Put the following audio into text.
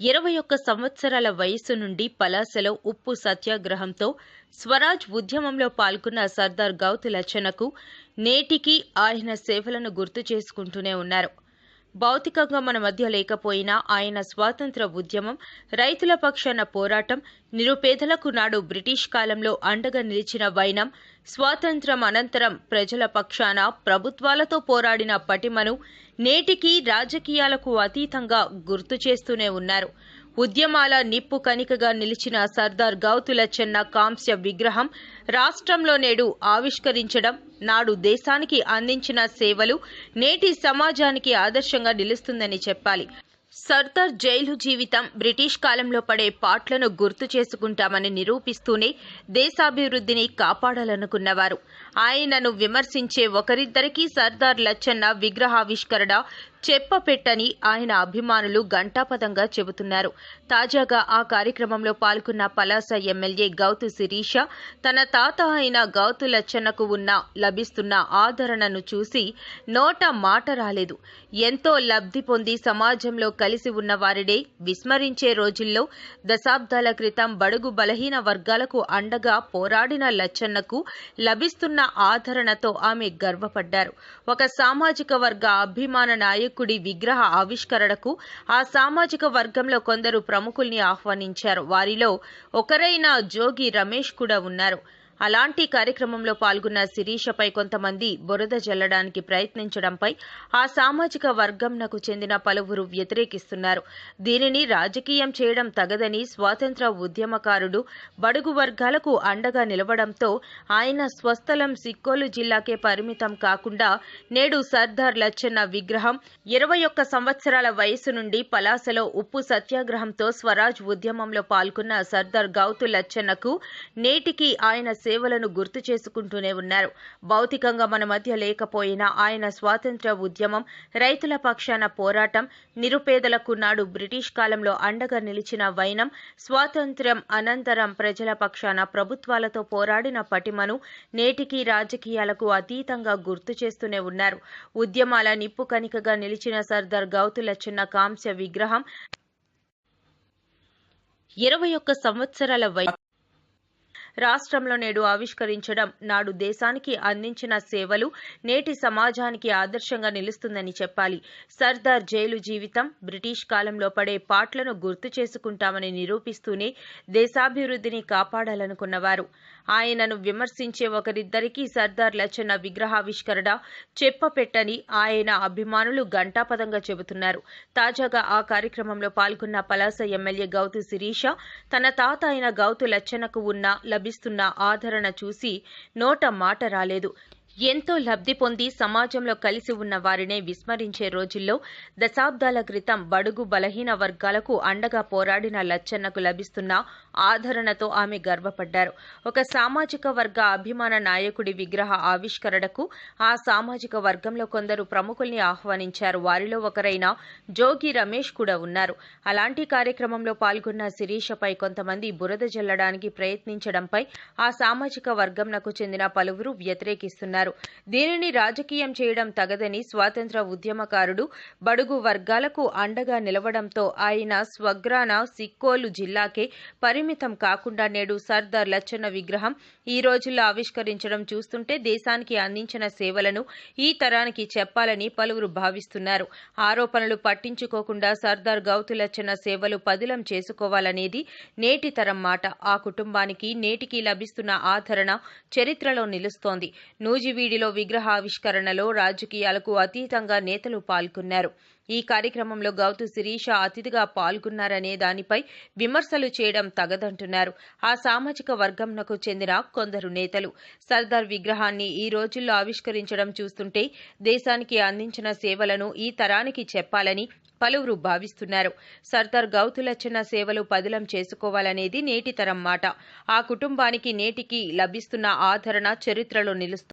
ఇరవై ఒక్క సంవత్సరాల వయస్సు నుండి పలాసలో ఉప్పు సత్యాగ్రహంతో స్వరాజ్ ఉద్యమంలో పాల్గొన్న సర్దార్ గౌతు లచ్చనకు నేటికి ఆయన సేవలను గుర్తు చేసుకుంటూనే ఉన్నారు. భౌతికంగా మన మధ్య లేకపోయినా ఆయన స్వాతంత్ర ఉద్యమం రైతుల పక్షాన పోరాటం నిరుపేదలకు నాడు బ్రిటిష్ కాలంలో అండగా నిలిచిన వైనం స్వాతంత్రం అనంతరం ప్రజల పక్షాన ప్రభుత్వాలతో పోరాడిన పటిమను నేటికి రాజకీయాలకు అతీతంగా గుర్తు చేస్తూనే ఉన్నారు. ఉద్యమాల నిప్పు కణికగా నిలిచిన సర్దార్ గౌతుల చెన్న కాంస్య విగ్రహం రాష్ట్రంలో నేడు ఆవిష్కరించడం నాడు దేశానికి అందించిన సేవలు నేటి సమాజానికి ఆదర్శంగా నిలుస్తుందని చెప్పాలి. సర్దార్ జైలు జీవితం బ్రిటిష్ కాలంలో పడే పాట్లను గుర్తు చేసుకుంటామని నిరూపిస్తూనే దేశాభివృద్ధిని కాపాడాలనుకున్నవారు. ఆయనను విమర్శించే ఒకరిద్దరికీ సర్దార్ లచ్చన్న విగ్రహావిష్కరణ చెప్పపెట్టని ఆయన అభిమానులు ఘంటాపదంగా చెబుతున్నారు. తాజాగా ఆ కార్యక్రమంలో పాల్గొన్న పలాస ఎమ్మెల్యే గౌతు శిరీష తన తాత అయిన గౌతు లచ్చన్నకు ఉన్న లభిస్తున్న ఆదరణను చూసి నోట మాట రాలేదు. ఎంతో లబ్ధి పొంది సమాజంలో కలిసి ఉన్న వారిడే విస్మరించే రోజుల్లో దశాబ్దాల క్రితం బడుగు బలహీన వర్గాలకు అండగా పోరాడిన లచ్చన్నకు లభిస్తున్న ఆదరణతో ఆమె గర్వపడ్డారు. ఒక సామాజిక వర్గ అభిమాన నాయకు నాయకుడి విగ్రహ ఆవిష్కరణకు ఆ సామాజిక వర్గంలో కొందరు ప్రముఖుల్ని ఆహ్వానించారు. వారిలో ఒకరైన జోగి రమేష్ కూడా ఉన్నారు. అలాంటి కార్యక్రమంలో పాల్గొన్న శిరీషపై కొంతమంది బురద జల్లడానికి ప్రయత్నించడంపై ఆ సామాజిక వర్గంనకు చెందిన పలువురు వ్యతిరేకిస్తున్నారు. దీనిని రాజకీయం చేయడం తగదని స్వాతంత్ర ఉద్యమకారుడు బడుగు వర్గాలకు అండగా నిలవడంతో ఆయన స్వస్థలం సిక్కోలు జిల్లాకే పరిమితం కాకుండా నేడు సర్దార్ లచ్చన్న విగ్రహం ఇరవై ఒక్క సంవత్సరాల వయసు నుండి పలాసలో ఉప్పు సత్యాగ్రహంతో స్వరాజ్ ఉద్యమంలో పాల్గొన్న సర్దార్ గౌతు లచ్చన్నకు నేటికి ఆయన సేవలను గుర్తు చేసుకుంటూనే ఉన్నారు. భౌతికంగా మన మధ్య లేకపోయినా ఆయన స్వాతంత్ర్య ఉద్యమం రైతుల పక్షాన పోరాటం నిరుపేదలకు నాడు బ్రిటిష్ కాలంలో అండగా నిలిచిన వైనం స్వాతంత్ర్యం అనంతరం ప్రజల పక్షాన ప్రభుత్వాలతో పోరాడిన పటిమను నేటికి రాజకీయాలకు అతీతంగా గుర్తు చేస్తూనే ఉన్నారు. ఉద్యమాల నిప్పు కణికగా నిలిచిన సర్దార్ గౌతుల చిన్న కాంస్య విగ్రహం ఇరవై ఒక్క సంవత్సరాల వై రాష్ట్రంలో నేడు ఆవిష్కరించడం నాడు దేశానికి అందించిన సేవలు నేటి సమాజానికి ఆదర్శంగా నిలుస్తుందని చెప్పాలి. సర్దార్ జైలు జీవితం బ్రిటిష్ కాలంలో పడే పాట్లను గుర్తు చేసుకుంటామని నిరూపిస్తూనే దేశాభివృద్ధిని కాపాడాలనుకున్నవారు. ఆయనను విమర్శించే ఒకరిద్దరికీ సర్దార్ లచ్చన్న విగ్రహావిష్కరణ చెప్పపెట్టని ఆయన అభిమానులు ఘంటాపదంగా చెబుతున్నారు. తాజాగా ఆ కార్యక్రమంలో పాల్గొన్న పలాస ఎమ్మెల్యే గౌతు శిరీష తన తాత అయిన గౌతు లచ్చన్నకు ఉన్న లభిస్తున్న ఆదరణ చూసి నోట మాట రాలేదు. ఎంతో లబ్ధి పొంది సమాజంలో కలిసి ఉన్న వారినే విస్మరించే రోజుల్లో దశాబ్దాల క్రితం బడుగు బలహీన వర్గాలకు అండగా పోరాడిన లచ్చన్నకు లభిస్తున్న ఆదరణతో ఆమె గర్వపడ్డారు. ఒక సామాజిక వర్గ అభిమాన నాయకుడి విగ్రహ ఆవిష్కరణకు ఆ సామాజిక వర్గంలో కొందరు ప్రముఖుల్ని ఆహ్వానించారు. వారిలో ఒకరైన జోగి రమేష్ కూడా ఉన్నారు. అలాంటి కార్యక్రమంలో పాల్గొన్న శిరీషపై కొంతమంది బురద జల్లడానికి ప్రయత్నించడంపై ఆ సామాజిక వర్గంనకు చెందిన పలువురు వ్యతిరేకిస్తున్నారు. దీనిని రాజకీయం చేయడం తగదని స్వాతంత్ర ఉద్యమకారుడు బడుగు వర్గాలకు అండగా నిలవడంతో ఆయన స్వగ్రాన సిక్కోలు జిల్లాకే పరిమితం కాకుండా నేడు సర్దార్ లచ్చన్న విగ్రహం ఈ రోజుల్లో ఆవిష్కరించడం చూస్తుంటే దేశానికి అందించిన సేవలను ఈ తరానికి చెప్పాలని పలువురు భావిస్తున్నారు. ఆరోపణలు పట్టించుకోకుండా సర్దార్ గౌతు లచ్చన్న సేవలు పదిలం చేసుకోవాలనేది నేటి తరం మాట. ఆ కుటుంబానికి నేటికి లభిస్తున్న ఆదరణ చరిత్రలో నిలుస్తోంది. నూజివీడిలో విగ్రహావిష్కరణలో రాజకీయాలకు అతీతంగా నేతలు పాల్గొన్నారు. ఈ కార్యక్రమంలో గౌతు శిరీష అతిథిగా పాల్గొన్నారనే దానిపై విమర్శలు చేయడం తగదంటున్నారు. ఆ సామాజిక వర్గంనకు చెందిన కొందరు నేతలు సర్దార్ విగ్రహాన్ని ఈ రోజుల్లో ఆవిష్కరించడం చూస్తుంటే దేశానికి అందించిన సేవలను ఈ తరానికి చెప్పాలని పలువురు భావిస్తున్నారు. సర్దార్ గౌతులచ్చన్న సేవలు పదిలం చేసుకోవాలనేది నేటి తరం మాట. ఆ కుటుంబానికి నేటికి లభిస్తున్న ఆదరణ చరిత్రలో నిలుస్తుంది.